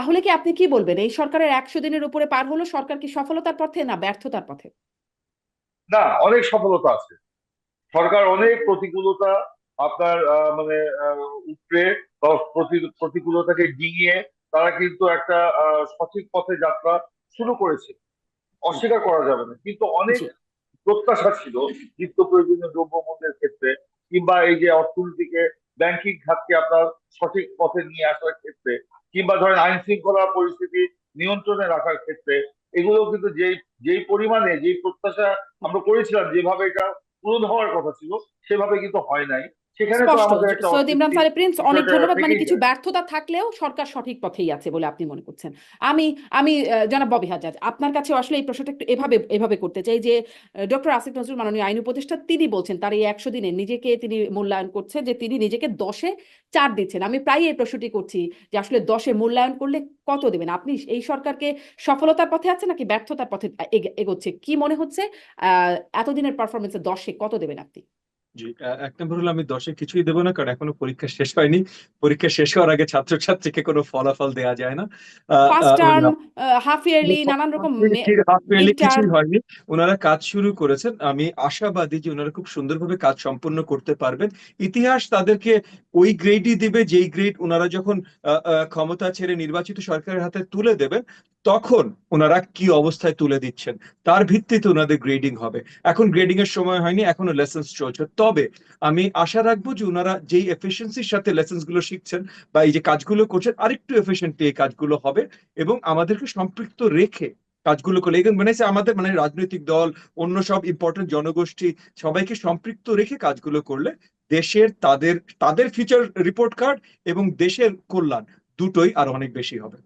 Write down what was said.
তাহলে কি আপনি কি বলবেন? এই সরকারের একশো দিনের উপরে পার হলো সরকার কি সফলতার পথে না ব্যর্থতার পথে? না অনেক সফলতা আছে। সরকার অনেক প্রতিকূলতা আপনার মানে উপরে প্রতিকূলতাকে ডিঙিয়ে তারা কিন্তু একটা সঠিক পথে যাত্রা শুরু করেছে। অস্বীকার করা যাবে না। কিন্তু অনেক প্রত্যাশা ছিল নিত্য প্রয়োজনীয় দ্রব্যমূল্যের ক্ষেত্রে কিংবা এই যে অর্থনীতিকে ব্যাংকিং খাতকে আপনার সঠিক পথে নিয়ে আসার ক্ষেত্রে কিংবা ধরেন আইন শৃঙ্খলা পরিস্থিতি নিয়ন্ত্রণে রাখার ক্ষেত্রে এগুলো কিন্তু যেই যেই পরিমাণে, যেই প্রত্যাশা আমরা করেছিলাম, যেভাবে এটা পূরণ হওয়ার কথা ছিল, সেভাবে কিন্তু হয় নাই। স্পষ্ট সৈয়দ ইমরান ফারে প্রিন্স অনেক ধন্যবাদ। মানে কিছু। ব্যর্থতা থাকলেও সরকার সঠিক পথেই আছে বলে আপনি মনে করছেন। আমি আমি জনাব ববি হাজাজ আপনার কাছে আসলে এই প্রশ্নটা একটু এভাবে এভাবে করতে চাই যে ডক্টর আসিফ নজরুল মাননীয় আইন উপদেষ্টা তিনি বলছেন তার এই একশো দিনে নিজেকে তিনি মূল্যায়ন করছে যে তিনি নিজেকে দশে চার দিচ্ছেন। আমি প্রায় এই প্রশ্নটি করছি যে আসলে দশে মূল্যায়ন করলে কত দেবেন? আপনি এই সরকারকে সফলতার পথে আছে নাকি ব্যর্থতার পথে এগোচ্ছে? কি মনে হচ্ছে? আহ এতদিনের পারফরমেন্সে দশে কত দেবেন আপনি? জি এক নম্বর হলো আমি দশে কিছুই দেবো না কারণ এখনও পরীক্ষা শেষ হয়নি। পরীক্ষা শেষ হওয়ার আগে ছাত্রছাত্রীকে কোনো ফলাফল দেওয়া যায় না। ফার্স্ট টার্ম ওনারা- হাফ ইয়ারলি নানান রকম হাফ ইয়ারলি কিছুই হয়নি। ওনারা কাজ শুরু করেছেন। আমি আশাবাদী যে ওনারা খুব সুন্দরভাবে কাজ সম্পন্ন করতে পারবেন। ইতিহাস তাদেরকে ওই গ্রেডই দিবে যেই গ্রেড ওনারা যখন ক্ষমতা ছেড়ে নির্বাচিত সরকারের হাতে তুলে দেবেন তখন ওনারা কি অবস্থায় তুলে দিচ্ছেন? তার ভিত্তিতে ওনাদের গ্রেডিং হবে। এখন গ্রেডিং এর সময় হয়নি, এখনও লেসেন্স চলছে। তবে আমি আশা রাখব যে ওনারা যেই এফিসিয়েন্সির সাথে লেসেন্সগুলো শিখছেন বা এই যে কাজগুলো করছেন, আরেকটু এফিসিয়েন্টলি এই কাজগুলো হবে এবং আমাদেরকে সম্পৃক্ত রেখে কাজগুলো করলে মানে আমাদের মানে রাজনৈতিক দল, অন্য সব ইম্পর্টেন্ট জনগোষ্ঠী, সবাইকে সম্পৃক্ত রেখে কাজগুলো করলে দেশের তাদের তাদের ফিউচার রিপোর্ট কার্ড এবং দেশের কল্যাণ দুটোই আরও অনেক বেশি হবে।